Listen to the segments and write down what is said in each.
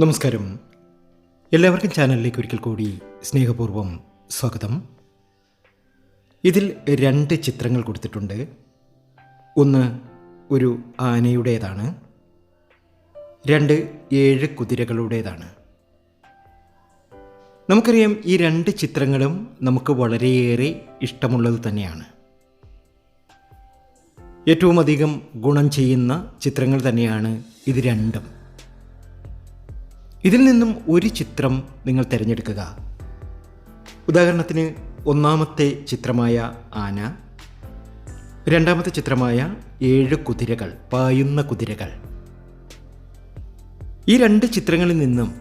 നമസ്കാരം. എല്ലാവർക്കും ചാനലിലേക്ക് ഒരിക്കൽ കൂടി സ്നേഹപൂർവം സ്വാഗതം. ഇതിൽ രണ്ട് ചിത്രങ്ങൾ കൊടുത്തിട്ടുണ്ട്. ഒന്ന് ഒരു ആനയുടേതാണ്. രണ്ട് ഏഴ് കുതിരകളുടേതാണ്. നമുക്കറിയാം ഈ രണ്ട് ചിത്രങ്ങളും നമുക്ക് വളരെയേറെ ഇഷ്ടമുള്ളത് തന്നെയാണ്. ഏറ്റവും അധികം ഗുണം ചെയ്യുന്ന ചിത്രങ്ങൾ തന്നെയാണ് ഇത് രണ്ടും. ഇതിൽ നിന്നും ഒരു ചിത്രം നിങ്ങൾ തിരഞ്ഞെടുക്കുക. ഉദാഹരണത്തിന് ഒന്നാമത്തെ ചിത്രമായ ആന രണ്ടാമത്തെ ചിത്രമായ ഏഴ് കുതിരകൾ പായുന്ന കുതിരകൾ. ഈ രണ്ട് ചിത്രങ്ങളിൽ നിന്നും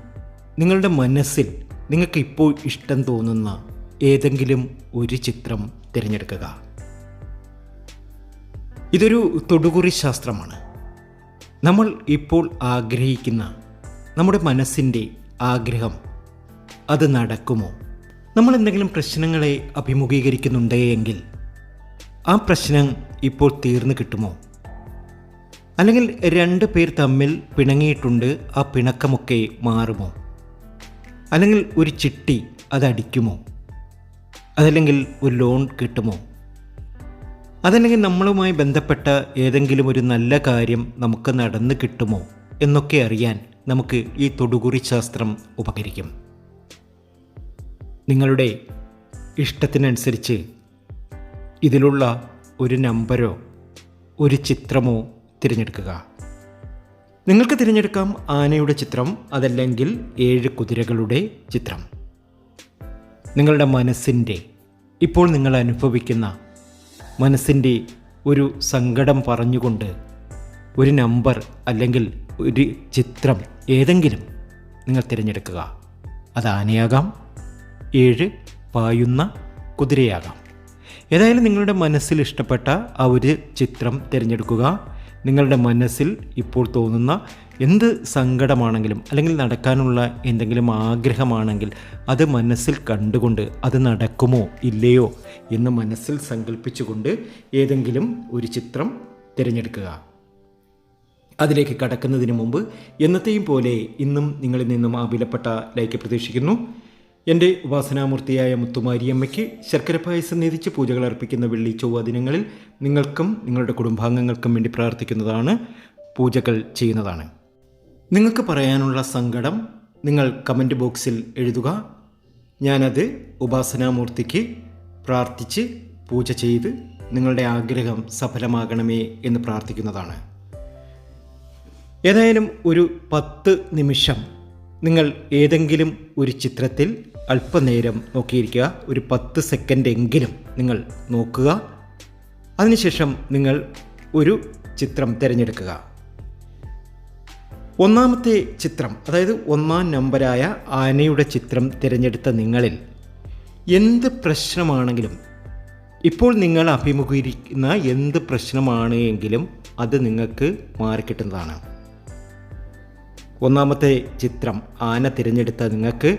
നിങ്ങളുടെ മനസ്സിൽ നിങ്ങൾക്ക് ഇപ്പോൾ ഇഷ്ടം തോന്നുന്ന ഏതെങ്കിലും ഒരു ചിത്രം തിരഞ്ഞെടുക്കുക. ഇതൊരു തൊടുകുറി ശാസ്ത്രമാണ്. നമ്മൾ ഇപ്പോൾ ആഗ്രഹിക്കുന്ന നമ്മുടെ മനസ്സിന്റെ ആഗ്രഹം അത് നടക്കുമോ? നമ്മൾ എന്തെങ്കിലും പ്രശ്നങ്ങളെ അഭിമുഖീകരിക്കുന്നുണ്ടേ എങ്കിൽ ആ പ്രശ്നം ഇപ്പോൾ തീർന്നു കിട്ടുമോ? അല്ലെങ്കിൽ രണ്ട് പേർ തമ്മിൽ പിണങ്ങിയിട്ടുണ്ട് ആ പിണക്കമൊക്കെ മാറുമോ? അല്ലെങ്കിൽ ഒരു ചിട്ടി അതടിക്കുമോ അതല്ലെങ്കിൽ ഒരു ലോൺ കിട്ടുമോ? അതല്ലെങ്കിൽ നമ്മളുമായി ബന്ധപ്പെട്ട ഏതെങ്കിലും ഒരു നല്ല കാര്യം നമുക്ക് നടന്നു കിട്ടുമോ എന്നൊക്കെ അറിയാൻ നമുക്ക് ഈ തൊടുകുറി ശാസ്ത്രം ഉപകരിക്കും. നിങ്ങളുടെ ഇഷ്ടത്തിനനുസരിച്ച് ഇതിലുള്ള ഒരു നമ്പരോ ഒരു ചിത്രമോ തിരഞ്ഞെടുക്കുക. നിങ്ങൾക്ക് തിരഞ്ഞെടുക്കാം ആനയുടെ ചിത്രം അതല്ലെങ്കിൽ ഏഴ് കുതിരകളുടെ ചിത്രം. നിങ്ങളുടെ മനസ്സിന്റെ ഇപ്പോൾ നിങ്ങൾ അനുഭവിക്കുന്ന മനസ്സിന്റെ ഒരു സങ്കടം പറഞ്ഞുകൊണ്ട് ഒരു നമ്പർ അല്ലെങ്കിൽ ഒരു ചിത്രം ഏതെങ്കിലും നിങ്ങൾ തിരഞ്ഞെടുക്കുക. അത് ആനയാകാം ഏഴ് പായുന്ന കുതിരയാകാം. ഏതായാലും നിങ്ങളുടെ മനസ്സിൽ ഇഷ്ടപ്പെട്ട ആ ഒരു ചിത്രം തിരഞ്ഞെടുക്കുക. നിങ്ങളുടെ മനസ്സിൽ ഇപ്പോൾ തോന്നുന്ന എന്ത് സങ്കടമാണെങ്കിലും അല്ലെങ്കിൽ നടക്കാനുള്ള എന്തെങ്കിലും ആഗ്രഹമാണെങ്കിൽ അത് മനസ്സിൽ കണ്ടുകൊണ്ട് അത് നടക്കുമോ ഇല്ലയോ എന്ന് മനസ്സിൽ സങ്കല്പിച്ചുകൊണ്ട് ഏതെങ്കിലും ഒരു ചിത്രം തിരഞ്ഞെടുക്കുക. അതിലേക്ക് കടക്കുന്നതിന് മുമ്പ് എന്നത്തെയും പോലെ ഇന്നും നിങ്ങളിൽ നിന്നും ആ വിലപ്പെട്ട ലൈക്ക് പ്രതീക്ഷിക്കുന്നു. എന്റെ ഉപാസനാമൂർത്തിയായ മുത്തുമാരിയമ്മയ്ക്ക് ശർക്കര പായസം നീതിച്ച് പൂജകൾ അർപ്പിക്കുന്ന വെള്ളി ചൊവ്വ ദിനങ്ങളിൽ നിങ്ങൾക്കും നിങ്ങളുടെ കുടുംബാംഗങ്ങൾക്കും വേണ്ടി പ്രാർത്ഥിക്കുന്നതാണ് പൂജകൾ ചെയ്യുന്നതാണ്. നിങ്ങൾക്ക് പറയാനുള്ള സങ്കടം നിങ്ങൾ കമന്റ് ബോക്സിൽ എഴുതുക. ഞാനത് ഉപാസനാമൂർത്തിക്ക് പ്രാർത്ഥിച്ച് പൂജ ചെയ്ത് നിങ്ങളുടെ ആഗ്രഹം സഫലമാകണമേ എന്ന് പ്രാർത്ഥിക്കുന്നതാണ്. ഏതായാലും ഒരു പത്ത് നിമിഷം നിങ്ങൾ ഏതെങ്കിലും ഒരു ചിത്രത്തിൽ അല്പനേരം നോക്കിയിരിക്കുക. ഒരു പത്ത് സെക്കൻഡ് എങ്കിലും നിങ്ങൾ നോക്കുക. അതിനുശേഷം നിങ്ങൾ ഒരു ചിത്രം തിരഞ്ഞെടുക്കുക. ഒന്നാമത്തെ ചിത്രം അതായത് ഒന്നാം നമ്പരായ ആനയുടെ ചിത്രം തിരഞ്ഞെടുത്ത നിങ്ങളിൽ എന്ത് പ്രശ്നമാണെങ്കിലും ഇപ്പോൾ നിങ്ങൾ അഭിമുഖീകരിക്കുന്ന എന്ത് പ്രശ്നമാണെങ്കിലും അത് നിങ്ങൾക്ക് മാറിക്കിട്ടുന്നതാണ്. ഒന്നാമത്തെ ചിത്രം ആന തിരഞ്ഞെടുത്ത നിങ്ങൾക്ക്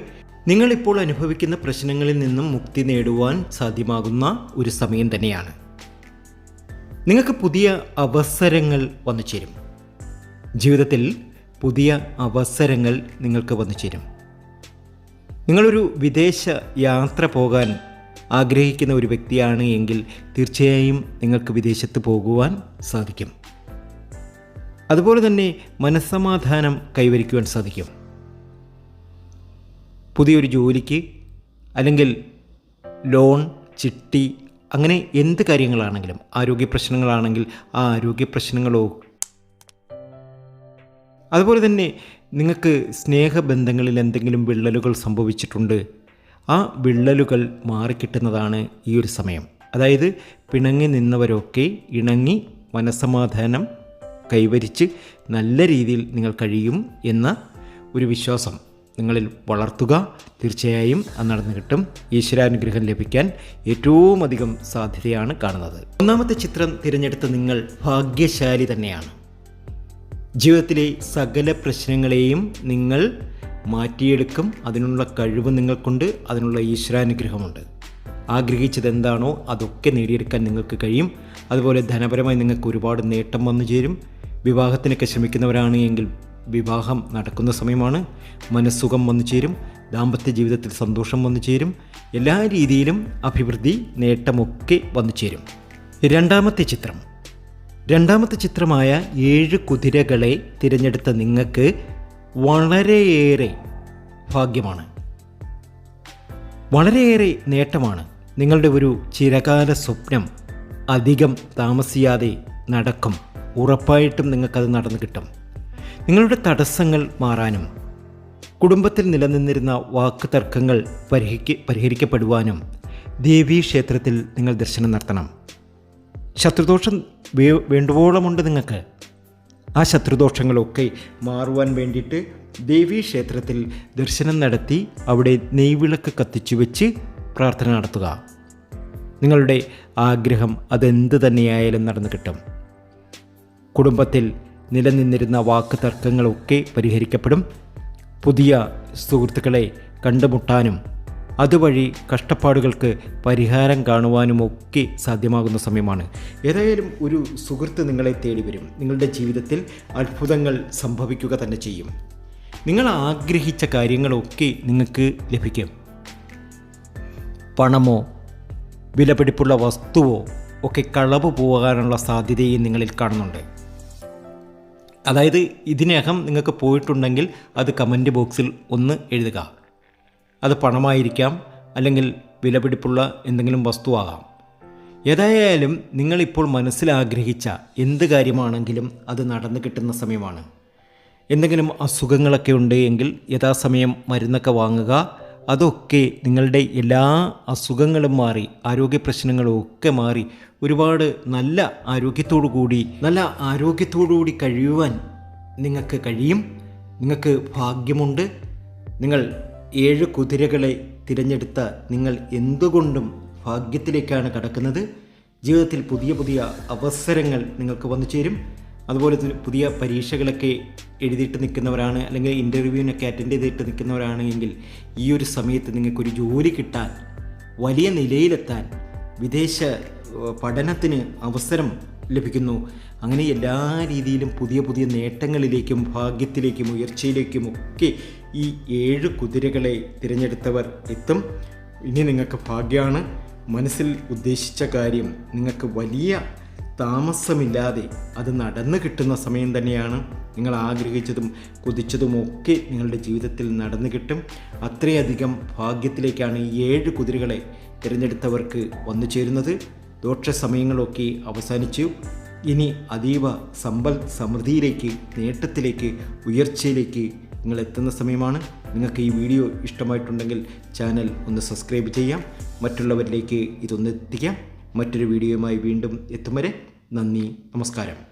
നിങ്ങളിപ്പോൾ അനുഭവിക്കുന്ന പ്രശ്നങ്ങളിൽ നിന്നും മുക്തി നേടുവാൻ സാധ്യമാകുന്ന ഒരു സമയം തന്നെയാണ്. നിങ്ങൾക്ക് പുതിയ അവസരങ്ങൾ വന്നു ചേരും. ജീവിതത്തിൽ പുതിയ അവസരങ്ങൾ നിങ്ങൾക്ക് വന്നു ചേരും. നിങ്ങളൊരു വിദേശ യാത്ര പോകാൻ ആഗ്രഹിക്കുന്ന ഒരു വ്യക്തിയാണ് എങ്കിൽ തീർച്ചയായും നിങ്ങൾക്ക് വിദേശത്ത് പോകുവാൻ സാധിക്കും. അതുപോലെ തന്നെ മനസ്സമാധാനം കൈവരിക്കുവാൻ സാധിക്കും. പുതിയൊരു ജോലിക്ക് അല്ലെങ്കിൽ ലോൺ ചിട്ടി അങ്ങനെ എന്ത് കാര്യങ്ങളാണെങ്കിലും ആരോഗ്യ പ്രശ്നങ്ങളാണെങ്കിൽ ആ ആരോഗ്യ പ്രശ്നങ്ങളോ അതുപോലെ തന്നെ നിങ്ങൾക്ക് സ്നേഹബന്ധങ്ങളിൽ എന്തെങ്കിലും വിള്ളലുകൾ സംഭവിച്ചിട്ടുണ്ട് ആ വിള്ളലുകൾ മാറിക്കിട്ടുന്നതാണ് ഈ ഒരു സമയം. അതായത് പിണങ്ങി നിന്നവരൊക്കെ ഇണങ്ങി മനസ്സമാധാനം കൈവരിച്ച് നല്ല രീതിയിൽ നിങ്ങൾ കഴിയും എന്ന ഒരു വിശ്വാസം നിങ്ങളിൽ വളർത്തുക. തീർച്ചയായും അത് നടന്നു കിട്ടും. ഈശ്വരാനുഗ്രഹം ലഭിക്കാൻ ഏറ്റവും അധികം സാധ്യതയാണ് കാണുന്നത്. ഒന്നാമത്തെ ചിത്രം തിരഞ്ഞെടുത്ത നിങ്ങൾ ഭാഗ്യശാലി തന്നെയാണ്. ജീവിതത്തിലെ സകല പ്രശ്നങ്ങളെയും നിങ്ങൾ മാറ്റിയെടുക്കും. അതിനുള്ള കഴിവ് നിങ്ങൾക്കുണ്ട്. അതിനുള്ള ഈശ്വരാനുഗ്രഹമുണ്ട്. ആഗ്രഹിച്ചത് എന്താണോ അതൊക്കെ നേടിയെടുക്കാൻ നിങ്ങൾക്ക് കഴിയും. അതുപോലെ ധനപരമായി നിങ്ങൾക്ക് ഒരുപാട് നേട്ടം വന്നു ചേരും. വിവാഹത്തിനൊക്കെ ശ്രമിക്കുന്നവരാണ് എങ്കിൽ വിവാഹം നടക്കുന്ന സമയമാണ് മനസ്സുഖം വന്നു ചേരും ദാമ്പത്യ ജീവിതത്തിൽ സന്തോഷം വന്നു ചേരും എല്ലാ രീതിയിലും അഭിവൃദ്ധി നേട്ടമൊക്കെ വന്നു ചേരും. രണ്ടാമത്തെ ചിത്രം. രണ്ടാമത്തെ ചിത്രമായ ഏഴ് കുതിരകളെ തിരഞ്ഞെടുത്ത നിങ്ങൾക്ക് വളരെയേറെ ഭാഗ്യമാണ്. വളരെയേറെ നേട്ടമാണ്. നിങ്ങളുടെ ഒരു ചിരകാല സ്വപ്നം അധികം താമസിയാതെ നടക്കും. ഉറപ്പായിട്ടും നിങ്ങൾക്കത് നടന്നു കിട്ടും. നിങ്ങളുടെ തടസ്സങ്ങൾ മാറാനും കുടുംബത്തിൽ നിലനിന്നിരുന്ന വാക്ക് തർക്കങ്ങൾ പരിഹരിക്ക പരിഹരിക്കപ്പെടുവാനും ദേവീ ക്ഷേത്രത്തിൽ നിങ്ങൾ ദർശനം നടത്തണം. ശത്രുദോഷം വേ- വേണ്ടുവോളമുണ്ട് നിങ്ങൾക്ക്. ആ ശത്രുദോഷങ്ങളൊക്കെ മാറുവാൻ വേണ്ടിയിട്ട് ദേവീ ക്ഷേത്രത്തിൽ ദർശനം നടത്തി അവിടെ നെയ്വിളക്ക് കത്തിച്ചു വെച്ച് പ്രാർത്ഥന നടത്തുക. നിങ്ങളുടെ ആഗ്രഹം അതെന്ത് തന്നെയായാലും നടന്നു കിട്ടും. കുടുംബത്തിൽ നിലനിന്നിരുന്ന വാക്ക് തർക്കങ്ങളൊക്കെ പരിഹരിക്കപ്പെടും. പുതിയ സുഹൃത്തുക്കളെ കണ്ടുമുട്ടാനും അതുവഴി കഷ്ടപ്പാടുകൾക്ക് പരിഹാരം കാണുവാനുമൊക്കെ സാധ്യമാകുന്ന സമയമാണ്. ഏതായാലും ഒരു സുഹൃത്ത് നിങ്ങളെ തേടി വരും നിങ്ങളുടെ ജീവിതത്തിൽ അത്ഭുതങ്ങൾ സംഭവിക്കുക തന്നെ ചെയ്യും. നിങ്ങൾ ആഗ്രഹിച്ച കാര്യങ്ങളൊക്കെ നിങ്ങൾക്ക് ലഭിക്കും. പണമോ വിലപിടിപ്പുള്ള വസ്തുവോ ഒക്കെ കളവ് പോകാനുള്ള സാധ്യതയും നിങ്ങളിൽ കാണുന്നുണ്ട്. അതായത് ഇതിനകം നിങ്ങൾക്ക് പോയിട്ടുണ്ടെങ്കിൽ അത് കമന്റ് ബോക്സിൽ ഒന്ന് എഴുതുക. അത് പണമായിരിക്കാം അല്ലെങ്കിൽ വിലപിടിപ്പുള്ള എന്തെങ്കിലും വസ്തുവാകാം. ഏതായാലും നിങ്ങളിപ്പോൾ മനസ്സിലാഗ്രഹിച്ച എന്ത് കാര്യമാണെങ്കിലും അത് നടന്നു കിട്ടുന്ന സമയമാണ്. എന്തെങ്കിലും അസുഖങ്ങളൊക്കെ ഉണ്ട് എങ്കിൽ യഥാസമയം മരുന്നൊക്കെ വാങ്ങുക അതൊക്കെ നിങ്ങളുടെ എല്ലാ അസുഖങ്ങളും മാറി ആരോഗ്യ പ്രശ്നങ്ങളും ഒക്കെ മാറി ഒരുപാട് നല്ല ആരോഗ്യത്തോടു കൂടി നല്ല ആരോഗ്യത്തോടു കൂടി കഴിയുവാൻ നിങ്ങൾക്ക് കഴിയും. നിങ്ങൾക്ക് ഭാഗ്യമുണ്ട്. നിങ്ങൾ ഏഴ് കുതിരകളെ തിരഞ്ഞെടുത്ത നിങ്ങൾ എന്തുകൊണ്ടും ഭാഗ്യത്തിലേക്കാണ് കടക്കുന്നത്. ജീവിതത്തിൽ പുതിയ പുതിയ അവസരങ്ങൾ നിങ്ങൾക്ക് വന്നു ചേരും അതുപോലെ തന്നെ പുതിയ പരീക്ഷകളൊക്കെ എഴുതിയിട്ട് നിൽക്കുന്നവരാണ് അല്ലെങ്കിൽ ഇന്റർവ്യൂവിനൊക്കെ അറ്റൻഡ് ചെയ്തിട്ട് നിൽക്കുന്നവരാണെങ്കിൽ ഈ ഒരു സമയത്ത് നിങ്ങൾക്കൊരു ജോലി കിട്ടാൻ വലിയ നിലയിലെത്താൻ വിദേശ പഠനത്തിന് അവസരം ലഭിക്കുന്നു. അങ്ങനെ എല്ലാ രീതിയിലും പുതിയ പുതിയ നേട്ടങ്ങളിലേക്കും ഭാഗ്യത്തിലേക്കും ഉയർച്ചയിലേക്കും ഒക്കെ ഈ ഏഴ് കുതിരകളെ തിരഞ്ഞെടുത്തവർ എത്തും. ഇനി നിങ്ങൾക്ക് ഭാഗ്യമാണ് മനസ്സിൽ ഉദ്ദേശിച്ച കാര്യം നിങ്ങൾക്ക് വലിയ താമസമില്ലാതെ അത് നടന്നു കിട്ടുന്ന സമയം തന്നെയാണ് നിങ്ങൾ ആഗ്രഹിച്ചതും കുതിച്ചതുമൊക്കെ നിങ്ങളുടെ ജീവിതത്തിൽ നടന്നു കിട്ടും. അത്രയധികം ഭാഗ്യത്തിലേക്കാണ് ഈ ഏഴ് കുതിരകളെ തിരഞ്ഞെടുത്തവർക്ക് വന്നു ചേരുന്നത്. ദോഷ സമയങ്ങളൊക്കെ അവസാനിച്ചു. ഇനി അതീവ സമ്പൽ സമൃദ്ധിയിലേക്ക് നേട്ടത്തിലേക്ക് ഉയർച്ചയിലേക്ക് നിങ്ങൾ എത്തുന്ന സമയമാണ്. നിങ്ങൾക്ക് ഈ വീഡിയോ ഇഷ്ടമായിട്ടുണ്ടെങ്കിൽ ചാനൽ ഒന്ന് സബ്സ്ക്രൈബ് ചെയ്യാം. മറ്റുള്ളവരിലേക്ക് ഇതൊന്ന് എത്തിക്കാം. മറ്റൊരു വീഡിയോയുമായി വീണ്ടും എത്തും വരെ നന്ദി നമസ്കാരം.